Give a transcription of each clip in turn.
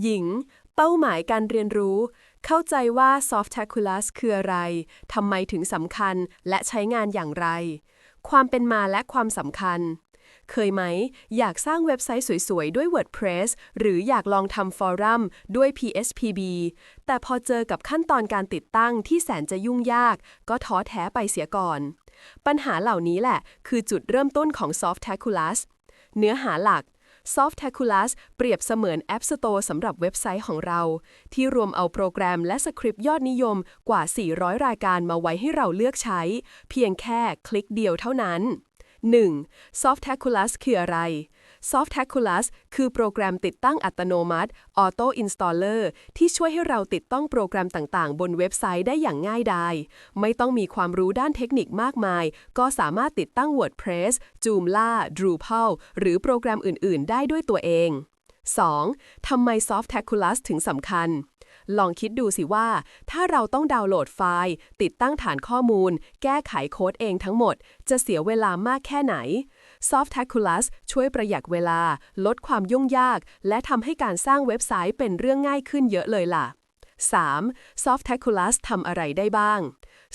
หญิง เป้าหมายการเรียนรู้ เข้าใจว่า Softaculous คืออะไร ทำไมถึงสำคัญและใช้งานอย่างไร ความเป็นมาและความสำคัญ เคยไหม อยากสร้างเว็บไซต์สวยๆ ด้วย WordPress หรืออยากลองทำฟอรัมด้วย PHPB แต่พอเจอกับขั้นตอนการติดตั้งที่แสนจะยุ่งยาก ก็ท้อแท้ไปเสียก่อน ปัญหาเหล่านี้แหละ คือจุดเริ่มต้นของ Softaculous เนื้อหาหลัก Softaculous เปรียบเสมือน App Store สำหรับเว็บไซต์ของเรา ที่รวมเอาโปรแกรมและสคริปต์ยอดนิยมกว่า 400 รายการมาไว้ให้เราเลือกใช้ เพียงแค่คลิกเดียวเท่านั้น 1. Softaculous คืออะไร Softaculous คือโปรแกรมติดตั้งอัตโนมัติ Auto Installer ที่ช่วยให้เราติดตั้งโปรแกรมต่างๆ บนเว็บไซต์ได้อย่างง่ายดาย ไม่ต้องมีความรู้ด้านเทคนิคมากมาย ก็สามารถติดตั้ง WordPress Joomla Drupal หรือโปรแกรมอื่น ๆ ได้ด้วยตัวเอง 2. ทำไม Softaculous ถึงสำคัญ ลองคิดดูสิว่า ถ้าเราต้องดาวน์โหลดไฟล์ ติดตั้งฐานข้อมูล แก้ไขโค้ดเองทั้งหมด จะเสียเวลามากแค่ไหน Softaculous ช่วยประหยัดเวลา ลดความยุ่งยาก และทำให้การสร้างเว็บไซต์เป็นเรื่องง่ายขึ้นเยอะเลยล่ะ 3. Softaculous ทำอะไรได้บ้าง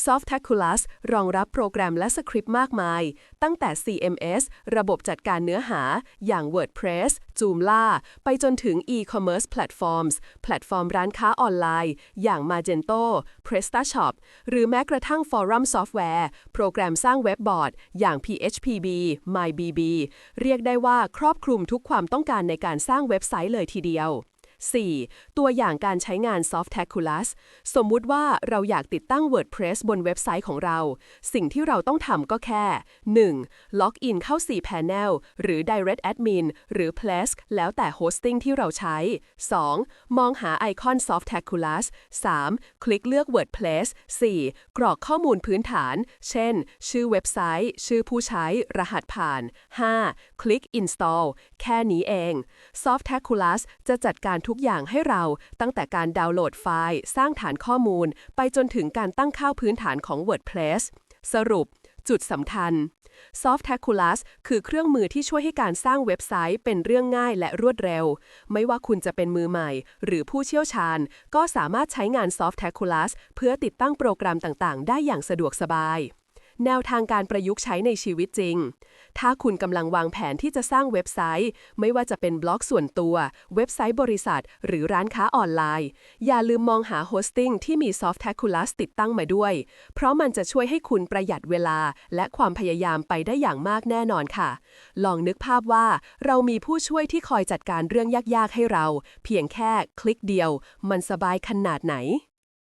Softaculous รองรับโปรแกรมและสคริปต์มากมาย ตั้งแต่ CMS ระบบจัดการเนื้อหา อย่าง WordPress Joomla ไปจนถึง e-commerce platforms แพลตฟอร์มร้านค้าออนไลน์ อย่าง Magento PrestaShop หรือแม้กระทั่ง Forum Software โปรแกรมสร้างเว็บบอร์ด อย่าง PHPB MyBB เรียกได้ว่าครอบคลุมทุกความต้องการในการสร้างเว็บไซต์เลยทีเดียว 4. ตัวอย่างการใช้งาน Softaculous สมมุติว่าเราอยากติดตั้ง WordPress บนเว็บไซต์ของเรา สิ่งที่เราต้องทำก็แค่ 1. ล็อกอินเข้า cPanel หรือ Direct Admin หรือ Plesk แล้วแต่โฮสติ้งที่เราใช้ 2. มองหาไอคอน Softaculous 3. คลิกเลือก WordPress 4. กรอกข้อมูลพื้นฐาน เช่น ชื่อเว็บไซต์ ชื่อผู้ใช้ รหัสผ่าน 5. คลิก Install แค่นี้เอง Softaculous จะจัดการทุกอย่างให้เราตั้งแต่การดาวน์โหลดไฟล์ สร้างฐานข้อมูล ไปจนถึงการตั้งค่าพื้นฐานของ WordPress สรุป จุดสำคัญ Softaculous คือเครื่องมือที่ช่วยให้การสร้างเว็บไซต์เป็นเรื่องง่ายและรวดเร็ว ไม่ว่าคุณจะเป็นมือใหม่ หรือผู้เชี่ยวชาญ ก็สามารถใช้งาน Softaculous เพื่อติดตั้งโปรแกรมต่างๆ ได้อย่างสะดวกสบาย แนวทางการประยุกต์ใช้ในชีวิตจริง ถ้าคุณกำลังวางแผนที่จะสร้างเว็บไซต์ ไม่ว่าจะเป็นบล็อกส่วนตัว เว็บไซต์บริษัท หรือร้านค้าออนไลน์ อย่าลืมมองหาโฮสติ้งที่มี Softaculous ติดตั้งมาด้วย เพราะมันจะช่วยให้คุณประหยัดเวลา และความพยายามไปได้อย่างมากแน่นอนค่ะ ลองนึกภาพว่าเรามีผู้ช่วยที่คอยจัดการเรื่องยากๆให้เรา เพียงแค่คลิกเดียว มันสบายขนาดไหน